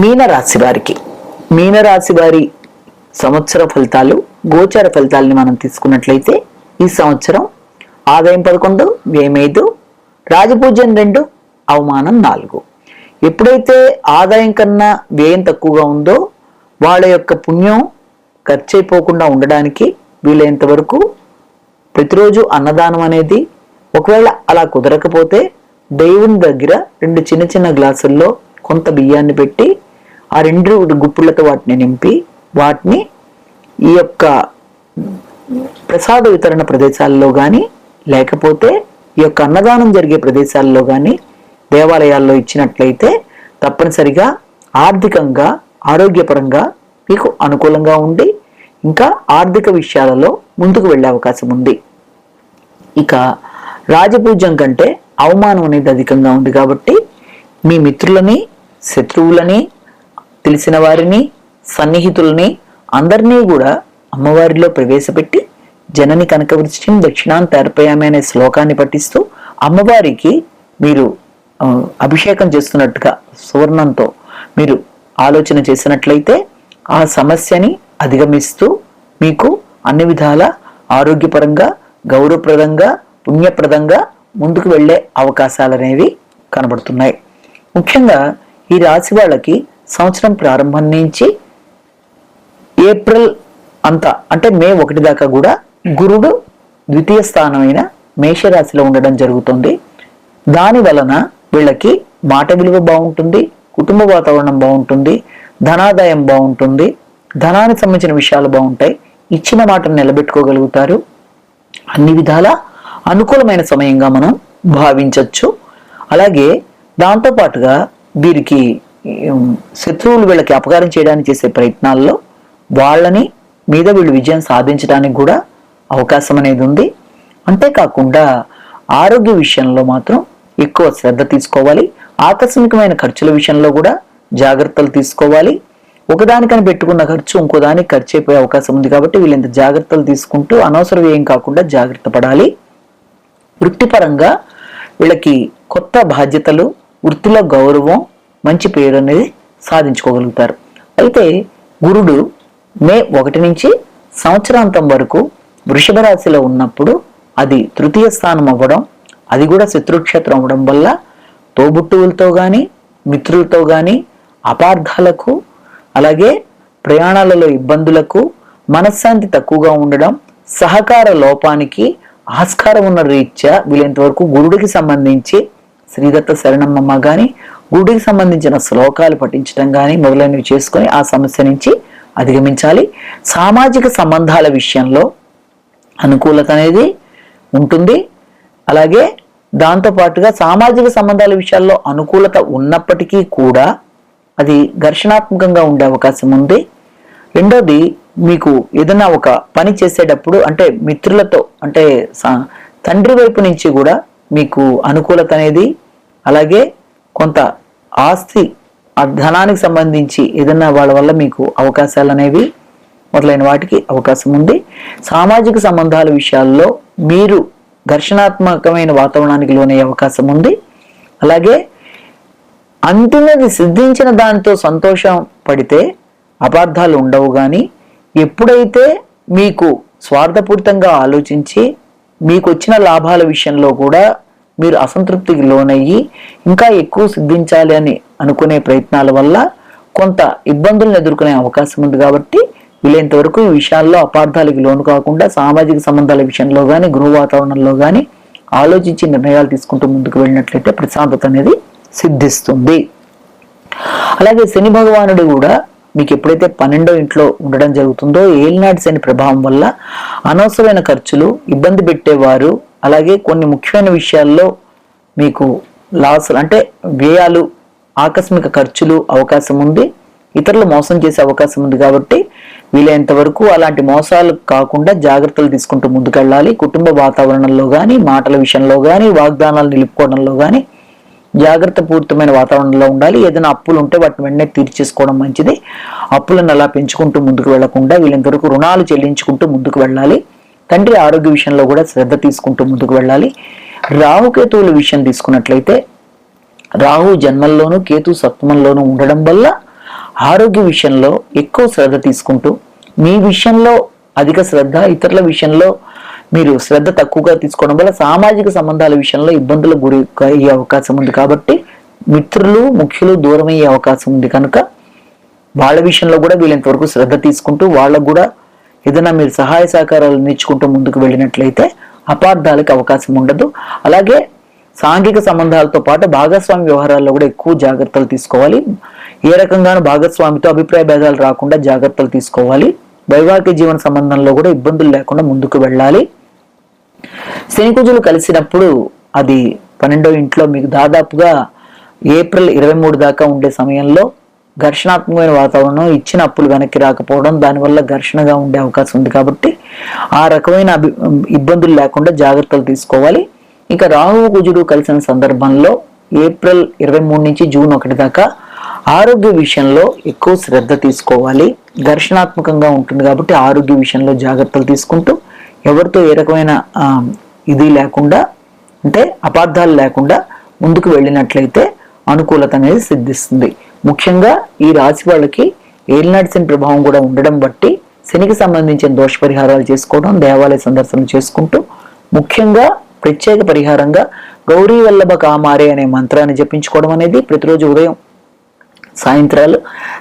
మీనరాశి వారికి. మీనరాశి వారి సంవత్సర ఫలితాలు గోచార ఫలితాలని మనం తీసుకున్నట్లయితే ఈ సంవత్సరం ఆదాయం పదకొండు వ్యయం ఐదు రాజపూజ్యం రెండు అవమానం నాలుగు. ఎప్పుడైతే ఆదాయం కన్నా వ్యయం తక్కువగా ఉందో వాళ్ళ యొక్క పుణ్యం ఖర్చు అయిపోకుండా ఉండడానికి వీలైనంత వరకు ప్రతిరోజు అన్నదానం అనేది ఒకవేళ అలా కుదరకపోతే దేవుని దగ్గర రెండు చిన్న చిన్న గ్లాసుల్లో కొంత బియ్యాన్ని పెట్టి ఆ రెండు గుప్పులతో వాటిని నింపి వాటిని ఈ యొక్క ప్రసాద వితరణ ప్రదేశాల్లో కానీ లేకపోతే ఈ యొక్క అన్నదానం జరిగే ప్రదేశాల్లో కానీ దేవాలయాల్లో ఇచ్చినట్లయితే తప్పనిసరిగా ఆర్థికంగా ఆరోగ్యపరంగా మీకు అనుకూలంగా ఉండి ఇంకా ఆర్థిక విషయాలలో ముందుకు వెళ్ళే అవకాశం ఉంది. ఇక రాజపూజ్యం కంటే అవమానం అనేది అధికంగా ఉంది కాబట్టి మీ మిత్రులని శత్రువులని తెలిసిన వారిని సన్నిహితుల్ని అందరినీ కూడా అమ్మవారిలో ప్రవేశపెట్టి జనని కనకవృష్టిం దక్షిణాంత అర్పయామి అనే శ్లోకాన్ని పఠిస్తూ అమ్మవారికి మీరు అభిషేకం చేస్తున్నట్టుగా సువర్ణంతో మీరు ఆలోచన చేసినట్లయితే ఆ సమస్యని అధిగమిస్తూ మీకు అన్ని విధాల ఆరోగ్యపరంగా గౌరవప్రదంగా పుణ్యప్రదంగా ముందుకు వెళ్ళే అవకాశాలు అనేవి కనబడుతున్నాయి. ముఖ్యంగా ఈ రాశి వాళ్ళకి సంవత్సరం ప్రారంభం నుంచి ఏప్రిల్ అంతా అంటే మే ఒకటి దాకా కూడా గురుడు ద్వితీయ స్థానమైన మేషరాశిలో ఉండడం జరుగుతుంది. దాని వలన వీళ్ళకి మాట విలువ బాగుంటుంది కుటుంబ వాతావరణం బాగుంటుంది ధనాదాయం బాగుంటుంది ధనానికి సంబంధించిన విషయాలు బాగుంటాయి. ఇచ్చిన మాటను నిలబెట్టుకోగలుగుతారు. అన్ని విధాల అనుకూలమైన సమయంగా మనం భావించవచ్చు అలాగే దాంతో పాటుగా వీరికి శత్రువులు వీళ్ళకి అపకారం చేయడానికి చేసే ప్రయత్నాల్లో వాళ్ళని మీద వీళ్ళు విజయం సాధించడానికి కూడా అవకాశం అనేది ఉంది. అంతేకాకుండా ఆరోగ్య విషయంలో మాత్రం ఎక్కువ శ్రద్ధ తీసుకోవాలి. ఆకస్మికమైన ఖర్చుల విషయంలో కూడా జాగ్రత్తలు తీసుకోవాలి. ఒకదానికని పెట్టుకున్న ఖర్చు ఇంకో దానికి ఖర్చు అయిపోయే అవకాశం ఉంది కాబట్టి వీళ్ళంత జాగ్రత్తలు తీసుకుంటూ అనవసర వ్యయం కాకుండా జాగ్రత్త పడాలి. వృత్తిపరంగా వీళ్ళకి కొత్త బాధ్యతలు వృత్తిలో గౌరవం మంచి పేరు అనేది సాధించుకోగలుగుతారు. అయితే గురుడు మే ఒకటి నుంచి సంవత్సరాంతం వరకు వృషభ రాశిలో ఉన్నప్పుడు అది తృతీయ స్థానం అవ్వడం అది కూడా శత్రుక్షేత్రం అవ్వడం వల్ల తోబుట్టువులతో కానీ మిత్రులతో కానీ అపార్థాలకు అలాగే ప్రయాణాలలో ఇబ్బందులకు మనశ్శాంతి తక్కువగా ఉండడం సహకార లోపానికి ఆస్కారం ఉన్న రీత్యా వీలైనంత వరకు గురుడికి సంబంధించి శ్రీదత్త శరణమ్మమ్మ కానీ గుడికి సంబంధించిన శ్లోకాలు పఠించడం కానీ మొదలైనవి చేసుకొని ఆ సమస్య నుంచి అధిగమించాలి. సామాజిక సంబంధాల విషయంలో అనుకూలత అనేది ఉంటుంది. అలాగే దాంతోపాటుగా సామాజిక సంబంధాల విషయాల్లో అనుకూలత ఉన్నప్పటికీ కూడా అది ఘర్షణాత్మకంగా ఉండే అవకాశం ఉంది. రెండోది మీకు ఏదైనా ఒక పని చేసేటప్పుడు అంటే మిత్రులతో అంటే తండ్రి వైపు నుంచి కూడా మీకు అనుకూలత అనేది అలాగే కొంత ఆస్తి ఆ ధనానికి సంబంధించి ఏదన్నా వాళ్ళ వల్ల మీకు అవకాశాలు అనేవి మొదలైన వాటికి అవకాశం ఉంది. సామాజిక సంబంధాల విషయాల్లో మీరు ఘర్షణాత్మకమైన వాతావరణానికి లోనయ్యే అవకాశం ఉంది. అలాగే అంతిమది సిద్ధించిన దానితో సంతోషం పడితే అపార్థాలు ఉండవు కానీ ఎప్పుడైతే మీకు స్వార్థపూరితంగా ఆలోచించి మీకు వచ్చిన లాభాల విషయంలో కూడా మీరు అసంతృప్తికి లోనయ్యి ఇంకా ఎక్కువ సిద్ధించాలి అని అనుకునే ప్రయత్నాల వల్ల కొంత ఇబ్బందులను ఎదుర్కొనే అవకాశం ఉంది కాబట్టి వీలైనంత వరకు ఈ విషయాల్లో అపార్థాలకు లోను కాకుండా సామాజిక సంబంధాల విషయంలో కానీ గృహ వాతావరణంలో కానీ ఆలోచించి నిర్ణయాలు తీసుకుంటూ ముందుకు వెళ్ళినట్లయితే ప్రశాంతత అనేది సిద్ధిస్తుంది. అలాగే శని భగవానుడు కూడా మీకు ఎప్పుడైతే పన్నెండో ఇంట్లో ఉండడం జరుగుతుందో ఏలినాటి శని ప్రభావం వల్ల అనవసరమైన ఖర్చులు ఇబ్బంది పెట్టేవారు అలాగే కొన్ని ముఖ్యమైన విషయాల్లో మీకు లాసులు అంటే వ్యయాలు ఆకస్మిక ఖర్చులు అవకాశం ఉంది. ఇతరులు మోసం చేసే అవకాశం ఉంది కాబట్టి వీలైనంత వరకు అలాంటి మోసాలు కాకుండా జాగ్రత్తలు తీసుకుంటూ ముందుకెళ్ళాలి. కుటుంబ వాతావరణంలో కానీ మాటల విషయంలో కానీ వాగ్దానాలు నిలుపుకోవడంలో కానీ జాగ్రత్త పూర్తమైన వాతావరణంలో ఉండాలి. ఏదైనా అప్పులు ఉంటే వాటిని వెంటనే తీర్చేసుకోవడం మంచిది. అప్పులను అలా పెంచుకుంటూ ముందుకు వెళ్ళకుండా వీళ్ళంతవరకు రుణాలు చెల్లించుకుంటూ ముందుకు వెళ్ళాలి. తండ్రి ఆరోగ్య విషయంలో కూడా శ్రద్ధ తీసుకుంటూ ముందుకు వెళ్ళాలి. రాహుకేతువుల విషయం తీసుకున్నట్లయితే రాహు జన్మల్లోనూ కేతు సప్తమంలోనూ ఉండడం వల్ల ఆరోగ్య విషయంలో ఎక్కువ శ్రద్ధ తీసుకుంటూ మీ విషయంలో అధిక శ్రద్ధ ఇతరుల విషయంలో మీరు శ్రద్ధ తక్కువగా తీసుకోవడం వల్ల సామాజిక సంబంధాల విషయంలో ఇబ్బందులకు గురి అయ్యే అవకాశం ఉంది. కాబట్టి మిత్రులు ముఖ్యులు దూరమయ్యే అవకాశం ఉంది. కనుక వాళ్ళ విషయంలో కూడా వీళ్ళంతవరకు శ్రద్ధ తీసుకుంటూ వాళ్ళకు కూడా ఏదైనా మీరు సహాయ సహకారాలు నేర్చుకుంటూ ముందుకు వెళ్ళినట్లయితే అపార్థాలకు అవకాశం ఉండదు. అలాగే సాంఘిక సంబంధాలతో పాటు భాగస్వామి వ్యవహారాల్లో కూడా ఎక్కువ జాగ్రత్తలు తీసుకోవాలి. ఏ రకంగానూ భాగస్వామితో అభిప్రాయ భేదాలు రాకుండా జాగ్రత్తలు తీసుకోవాలి. వైవాహిక జీవన సంబంధంలో కూడా ఇబ్బందులు లేకుండా ముందుకు వెళ్ళాలి. శనికుజులు కలిసినప్పుడు అది పన్నెండో ఇంట్లో మీకు దాదాపుగా ఏప్రిల్ ఇరవై మూడు దాకా ఉండే సమయంలో ఘర్షణాత్మకమైన వాతావరణం ఇచ్చిన అప్పులు వెనక్కి రాకపోవడం దానివల్ల ఘర్షణగా ఉండే అవకాశం ఉంది కాబట్టి ఆ రకమైన అభి ఇబ్బందులు లేకుండా జాగ్రత్తలు తీసుకోవాలి. ఇక రాహు కుజుడు కలిసిన సందర్భంలో ఏప్రిల్ ఇరవై మూడు నుంచి జూన్ ఒకటి దాకా ఆరోగ్య విషయంలో ఎక్కువ శ్రద్ధ తీసుకోవాలి. ఘర్షణాత్మకంగా ఉంటుంది కాబట్టి ఆరోగ్య విషయంలో జాగ్రత్తలు తీసుకుంటూ ఎవరితో ఏ రకమైన ఇది లేకుండా అంటే అపార్థాలు లేకుండా ముందుకు వెళ్ళినట్లయితే అనుకూలత అనేది సిద్ధిస్తుంది. ముఖ్యంగా ఈ రాశి వాళ్ళకి ఏలినాటి శని ప్రభావం కూడా ఉండడం బట్టి శనికి సంబంధించిన దోష పరిహారాలు చేసుకోవడం దేవాలయ సందర్శనలు చేసుకుంటూ ముఖ్యంగా ప్రత్యేక పరిహారంగా గౌరీ వల్లభ కామారే అనే మంత్రాన్ని జపించుకోవడం అనేది ప్రతిరోజు ఉదయం సాయంత్రాలు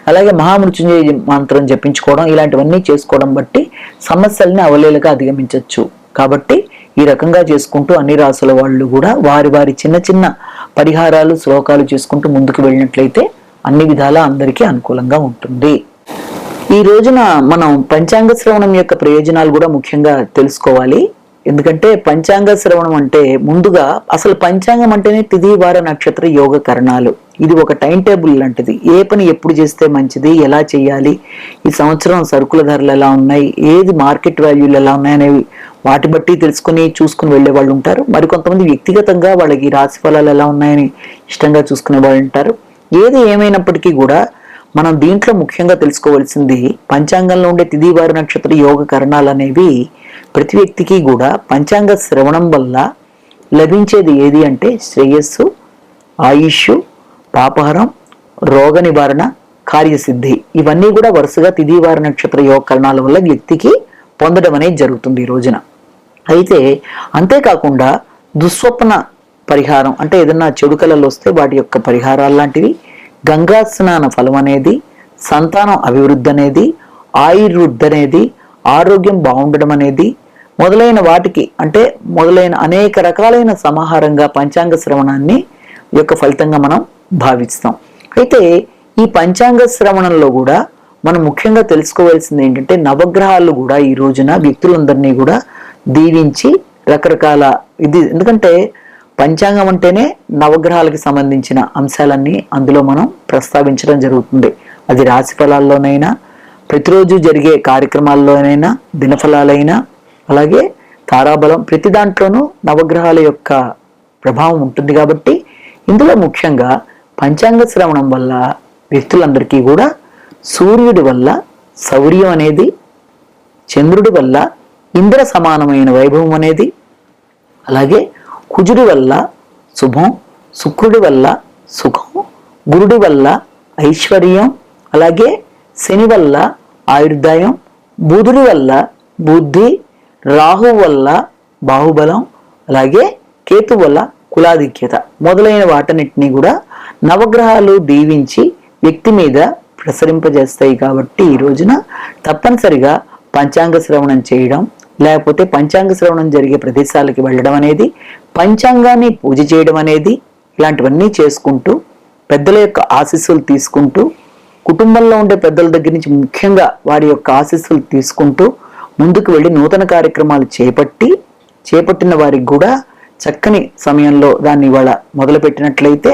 అలాగే మహామృత్యుంజయ మంత్రం జపించుకోవడం ఇలాంటివన్నీ చేసుకోవడం బట్టి సమస్యల్ని అవలేలుగా అధిగమించవచ్చు కాబట్టి ఈ రకంగా చేసుకుంటూ అన్ని రాసుల వాళ్ళు కూడా వారి వారి చిన్న చిన్న పరిహారాలు శ్లోకాలు చేసుకుంటూ ముందుకు వెళ్ళినట్లయితే అన్ని విధాలా అందరికీ అనుకూలంగా ఉంటుంది. ఈ రోజున మనం పంచాంగ శ్రవణం యొక్క ప్రయోజనాలు కూడా ముఖ్యంగా తెలుసుకోవాలి. ఎందుకంటే పంచాంగ శ్రవణం అంటే ముందుగా అసలు పంచాంగం అంటేనే తిది వార నక్షత్ర యోగ కరణాలు. ఇది ఒక టైం టేబుల్ లాంటిది. ఏ పని ఎప్పుడు చేస్తే మంచిది? ఎలా చేయాలి? ఈ సంవత్సరం సరుకుల ధరలు ఎలా ఉన్నాయి? ఏది మార్కెట్ వాల్యూలు ఎలా ఉన్నాయి అనేవి వాటి బట్టి తెలుసుకుని చూసుకుని వెళ్ళే వాళ్ళు ఉంటారు. మరి కొంతమంది వ్యక్తిగతంగా వాళ్ళకి రాశి ఫలాలు ఎలా ఉన్నాయని ఇష్టంగా చూసుకునే వాళ్ళు ఉంటారు. ఏది ఏమైనప్పటికీ కూడా మనం దీంట్లో ముఖ్యంగా తెలుసుకోవాల్సింది పంచాంగంలో ఉండే తిదివారు నక్షత్ర యోగ కరణాలు అనేవి ప్రతి వ్యక్తికి కూడా పంచాంగ శ్రవణం వల్ల లభించేది ఏది అంటే శ్రేయస్సు ఆయుష్ పాపహరం రోగ నివారణ కార్యసిద్ధి. ఇవన్నీ కూడా వరుసగా తిథి నక్షత్ర యోగ కరణాల వల్ల వ్యక్తికి పొందడం అనేది జరుగుతుంది ఈ రోజున. అయితే అంతేకాకుండా దుస్వప్న పరిహారం. అంటే ఏదన్నా చెడు కళలు వస్తే వాటి యొక్క పరిహారాలు లాంటివి. గంగా స్నాన ఫలం అనేది సంతానం అభివృద్ధి అనేది ఆయుర్వృద్ధి అనేది ఆరోగ్యం బాగుండడం అనేది మొదలైన వాటికి అంటే మొదలైన అనేక రకాలైన సమాహారంగా పంచాంగ శ్రవణాన్ని యొక్క ఫలితంగా మనం భావిస్తాం. అయితే ఈ పంచాంగ శ్రవణంలో కూడా మనం ముఖ్యంగా తెలుసుకోవాల్సింది ఏంటంటే నవగ్రహాలు కూడా ఈ రోజున వ్యక్తులందరినీ కూడా దీవించి రకరకాల ఇది ఎందుకంటే పంచాంగం అంటేనే నవగ్రహాలకు సంబంధించిన అంశాలన్నీ అందులో మనం ప్రస్తావించడం జరుగుతుంది. అది రాశి ఫలాల్లోనైనా ప్రతిరోజు జరిగే కార్యక్రమాల్లోనైనా దినఫలాలైనా అలాగే తారాబలం ప్రతి దాంట్లోనూ నవగ్రహాల యొక్క ప్రభావం ఉంటుంది కాబట్టి ఇందులో ముఖ్యంగా పంచాంగ శ్రవణం వల్ల వ్యక్తులందరికీ కూడా సూర్యుడి వల్ల శౌర్యం అనేది చంద్రుడి వల్ల ఇంద్ర సమానమైన వైభవం అనేది అలాగే కుజుడి వల్ల శుభం శుక్రుడి వల్ల సుఖం గురుడి వల్ల ఐశ్వర్యం అలాగే శని వల్ల ఆయుర్దాయం బుధుడి వల్ల బుద్ధి రాహు వల్ల బాహుబలం అలాగే కేతు వల్ల కులాధిక్యత మొదలైన వాటన్నిటిని కూడా నవగ్రహాలు దీవించి వ్యక్తి మీద ప్రసరింపజేస్తాయి కాబట్టి ఈ రోజున తప్పనిసరిగా పంచాంగ శ్రవణం చేయడం లేకపోతే పంచాంగ శ్రవణం జరిగే ప్రదేశాలకి వెళ్ళడం అనేది పంచాంగాన్ని పూజ చేయడం అనేది ఇలాంటివన్నీ చేసుకుంటూ పెద్దల యొక్క ఆశీస్సులు తీసుకుంటూ కుటుంబంలో ఉండే పెద్దల దగ్గర నుంచి ముఖ్యంగా వారి యొక్క ఆశీస్సులు తీసుకుంటూ ముందుకు వెళ్ళి నూతన కార్యక్రమాలు చేపట్టి చేపట్టిన వారికి కూడా చక్కని సమయంలో దాన్ని ఇవాళ మొదలుపెట్టినట్లయితే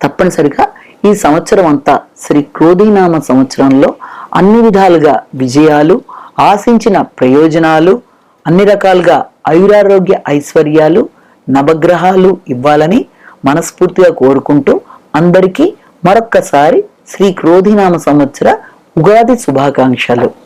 తప్పనిసరిగా ఈ సంవత్సరం అంతా శ్రీ క్రోధీనామ సంవత్సరంలో అన్ని విధాలుగా విజయాలు ఆశించిన ప్రయోజనాలు అన్ని రకాలుగా ఆయురారోగ్య ఐశ్వర్యాలు నవగ్రహాలు ఇవ్వాలని మనస్ఫూర్తిగా కోరుకుంటూ అందరికీ మరొక్కసారి శ్రీ క్రోధినామ సంవత్సర ఉగాది శుభాకాంక్షలు.